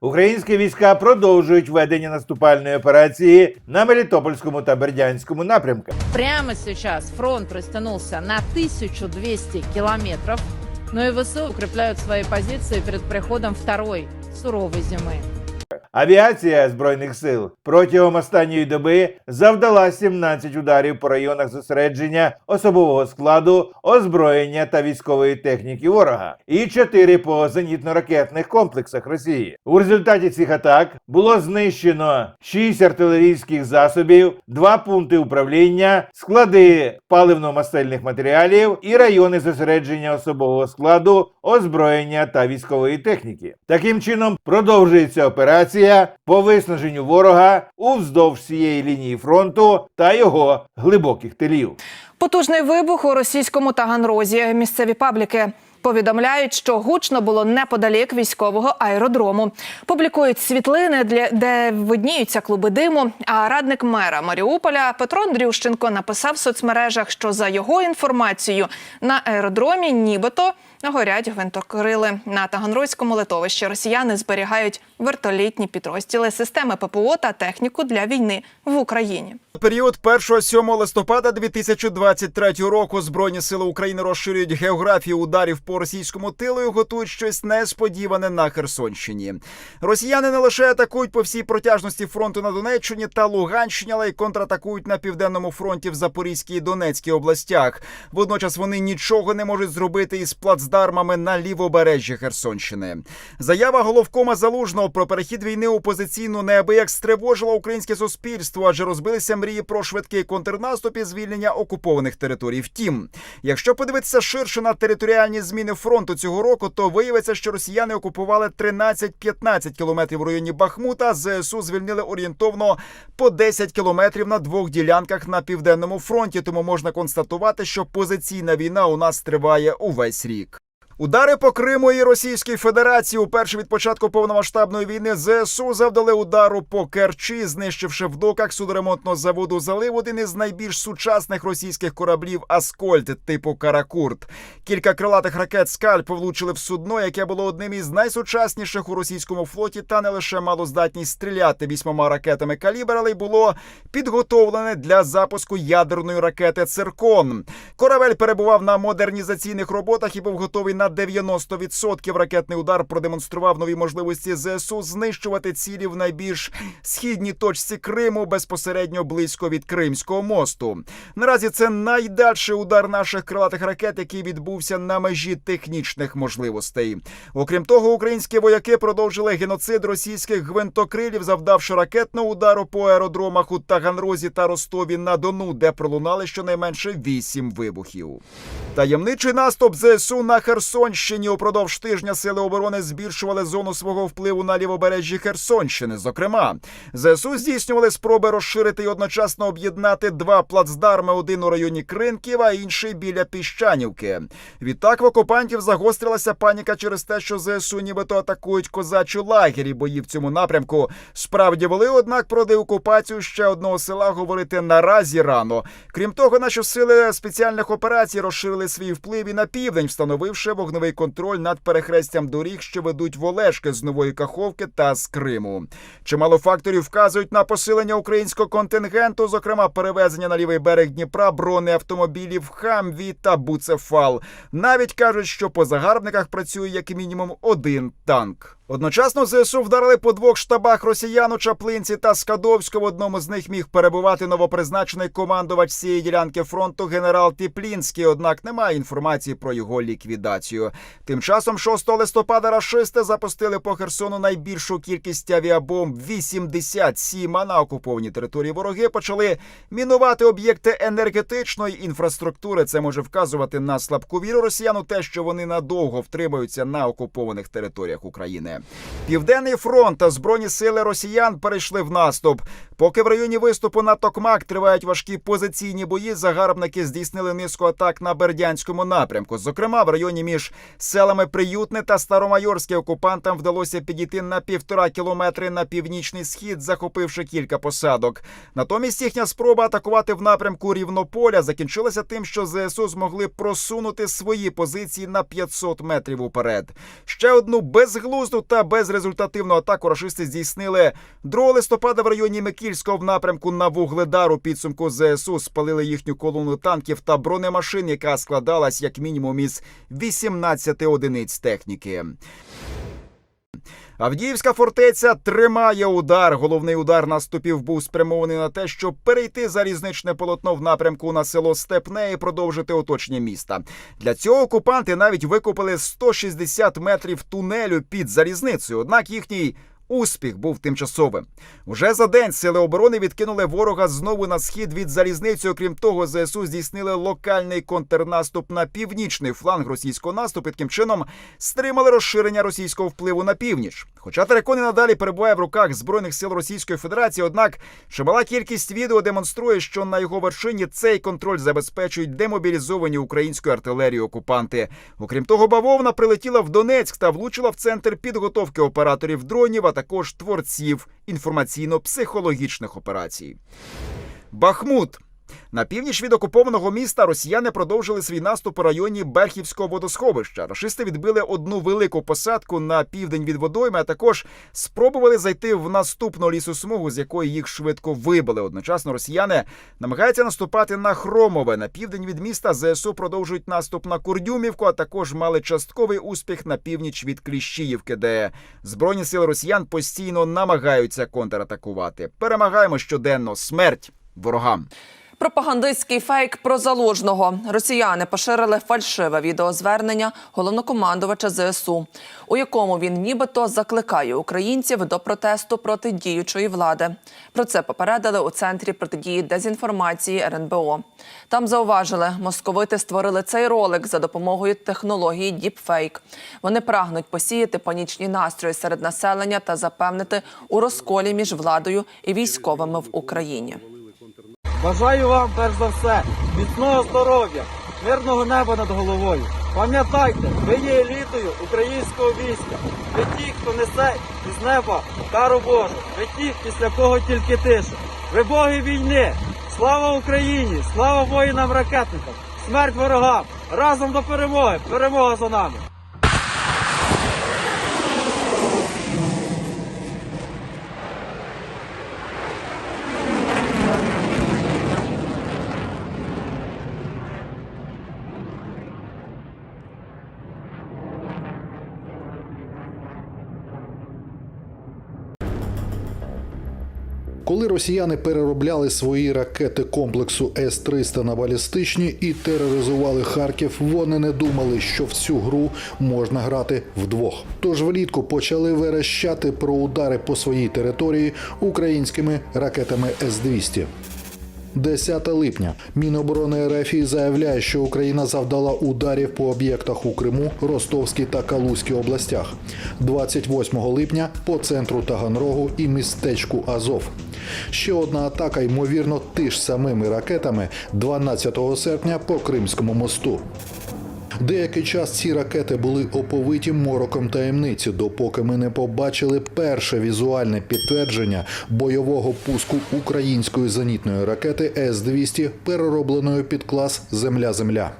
Українські війська продовжують ведення наступальної операції на Мелітопольському та Бердянському напрямках. Прямо сейчас фронт розтягнувся на 1200 кілометрів. Ну і ВСУ укріпляють свої позиції перед приходом второї сурової зимы. Авіація збройних сил протягом останньої доби завдала 17 ударів по районах зосередження особового складу, озброєння та військової техніки ворога, і 4 по зенітно-ракетних комплексах Росії. У результаті цих атак було знищено 6 артилерійських засобів, 2 пункти управління, склади паливно-мастильних матеріалів і райони зосередження особового складу, озброєння та військової техніки. Таким чином продовжується операція по виснаженню ворога уздовж всієї лінії фронту та його глибоких тилів. Потужний вибух у російському Таганрозі. Місцеві пабліки повідомляють, що гучно було неподалік військового аеродрому. Публікують світлини, для де видніються клуби диму. А радник мера Маріуполя Петро Андрющенко написав в соцмережах, що за його інформацією на аеродромі нібито горять гвинтокрили. На Таганрозькому литовищі росіяни зберігають вертолітні підрозділи системи ППО та техніку для війни в Україні. Період 1-7 листопада 2023 року Збройні сили України розширюють географію ударів по російському тилу і готують щось несподіване на Херсонщині. Росіяни не лише атакують по всій протяжності фронту на Донеччині та Луганщині, але й контратакують на південному фронті в Запорізькій і Донецькій областях. Водночас вони нічого не можуть зробити із плацдармами на лівобережжі Херсонщини. Заява головкома залужного про перехід війни у позиційну неабияк стривожила українське суспільство, адже розбилися мрії про швидкий контрнаступ і звільнення окупованих територій. Втім, якщо подивитися ширше на територіальні зміни фронту цього року, то виявиться, що росіяни окупували 13-15 кілометрів в районі Бахмута. ЗСУ звільнили орієнтовно по 10 кілометрів на двох ділянках на південному фронті. Тому можна констатувати, що позиційна війна у нас триває увесь рік. Удари по Криму і Російській Федерації уперше від початку повномасштабної війни ЗСУ завдали удару по Керчі, знищивши в доках судоремонтного заводу залив один із найбільш сучасних російських кораблів Аскольд типу Каракурт. Кілька крилатих ракет Скальп влучили в судно, яке було одним із найсучасніших у російському флоті, та не лише мало здатність стріляти вісьмома ракетами калібр, але й було підготовлене для запуску ядерної ракети Циркон. Корабель перебував на модернізаційних роботах і був готовий на 90%. Ракетний удар продемонстрував нові можливості ЗСУ знищувати цілі в найбільш східній точці Криму безпосередньо близько від Кримського мосту. Наразі це найдальший удар наших крилатих ракет, який відбувся на межі технічних можливостей. Окрім того, українські вояки продовжили геноцид російських гвинтокрилів, завдавши ракетного удару по аеродромах у Таганрозі та Ростові на Дону, де пролунали щонайменше вісім вибухів. Таємничий наступ ЗСУ на Херсонщині упродовж тижня сили оборони збільшували зону свого впливу на лівобережжі Херсонщини. Зокрема, ЗСУ здійснювали спроби розширити і одночасно об'єднати два плацдарми: один у районі Кринків, а інший біля Піщанівки. Відтак в окупантів загострилася паніка через те, що ЗСУ нібито атакують козачі лагері. Бої в цьому напрямку справді були, однак про деокупацію ще одного села говорити наразі рано. Крім того, наші сили спеціальних операцій розширили свій вплив і на південь, встановивши вогневий контроль над перехрестям доріг, що ведуть в Олешки з нової Каховки та з Криму. Чимало факторів вказують на посилення українського контингенту, зокрема перевезення на лівий берег Дніпра бронеавтомобілів Хамві та Буцефал. Навіть кажуть, що по загарбниках працює як мінімум один танк. Одночасно ЗСУ вдарили по двох штабах росіян у Чаплинці та Скадовську. В одному з них міг перебувати новопризначений командувач цієї ділянки фронту генерал Тіплінський. Однак немає інформації про його ліквідацію. Тим часом, 6 листопада, рашисти запустили по Херсону найбільшу кількість авіабомб 87, а на окупованій території вороги почали мінувати об'єкти енергетичної інфраструктури. Це може вказувати на слабку віру росіян у те, що вони надовго втримаються на окупованих територіях України. Південний фронт та збройні сили росіян перейшли в наступ. Поки в районі виступу на Токмак тривають важкі позиційні бої, загарбники здійснили низку атак на Бердянському напрямку. Зокрема, в районі між селами Приютне та Старомайорське окупантам вдалося підійти на півтора кілометри на північний схід, захопивши кілька посадок. Натомість їхня спроба атакувати в напрямку Рівнополя закінчилася тим, що ЗСУ змогли просунути свої позиції на 500 метрів уперед. Ще одну безглузду та безрезультативну атаку рашисти здійснили 2 листопада в районі Микільського в напрямку на Вугледар. У підсумку ЗСУ спалили їхню колону танків та бронемашин, яка складалась як мінімум із 18 одиниць техніки. Авдіївська фортеця тримає удар. Головний удар наступів був спрямований на те, щоб перейти залізничне полотно в напрямку на село Степне і продовжити оточення міста. Для цього окупанти навіть викопали 160 метрів тунелю під залізницею. Однак їхній Успіх був тимчасовим. Уже за день сили оборони відкинули ворога знову на схід від залізниці. Окрім того, ЗСУ здійснили локальний контрнаступ на північний фланг російського наступу. Таким чином стримали розширення російського впливу на північ. Хоча терекон і надалі перебуває в руках збройних сил Російської Федерації, однак чимала кількість відео демонструє, що на його вершині цей контроль забезпечують демобілізовані українською артилерією окупанти. Окрім того, бавовна прилетіла в Донецьк та влучила в центр підготовки операторів дронів, також творців інформаційно-психологічних операцій. Бахмут. На північ від окупованого міста росіяни продовжили свій наступ у районі Берхівського водосховища. Рашисти відбили одну велику посадку на південь від водойми, а також спробували зайти в наступну лісосмугу, з якої їх швидко вибили. Одночасно росіяни намагаються наступати на Хромове. На південь від міста ЗСУ продовжують наступ на Курдюмівку, а також мали частковий успіх на північ від Кліщіївки, де збройні сили росіян постійно намагаються контратакувати. Перемагаємо щоденно смерть ворогам. Пропагандистський фейк про залужного росіяни поширили фальшиве відеозвернення головнокомандувача ЗСУ, у якому він нібито закликає українців до протесту проти діючої влади. Про це попередили у центрі протидії дезінформації РНБО. Там зауважили, московити створили цей ролик за допомогою технології Діпфейк. Вони прагнуть посіяти панічні настрої серед населення та запевнити у розколі між владою і військовими в Україні. Бажаю вам, перш за все, міцного здоров'я, мирного неба над головою. Пам'ятайте, ви є елітою українського війська. Ви ті, хто несе із неба кару Божу. Ви ті, після кого тільки тиша. Ви боги війни. Слава Україні! Слава воїнам-ракетникам! Смерть ворогам! Разом до перемоги! Перемога за нами! Коли росіяни переробляли свої ракети комплексу С-300 на балістичні і тероризували Харків, вони не думали, що в цю гру можна грати вдвох. Тож влітку почали верещати про удари по своїй території українськими ракетами С-200. 10 липня Міноборони РФ заявляє, що Україна завдала ударів по об'єктах у Криму, Ростовській та Калузькій областях. 28 липня по центру Таганрогу і містечку Азов. Ще одна атака, ймовірно, ти ж самими ракетами 12 серпня по Кримському мосту. Деякий час ці ракети були оповиті мороком таємниці, допоки ми не побачили перше візуальне підтвердження бойового пуску української зенітної ракети С-200, переробленої під клас Земля-Земля.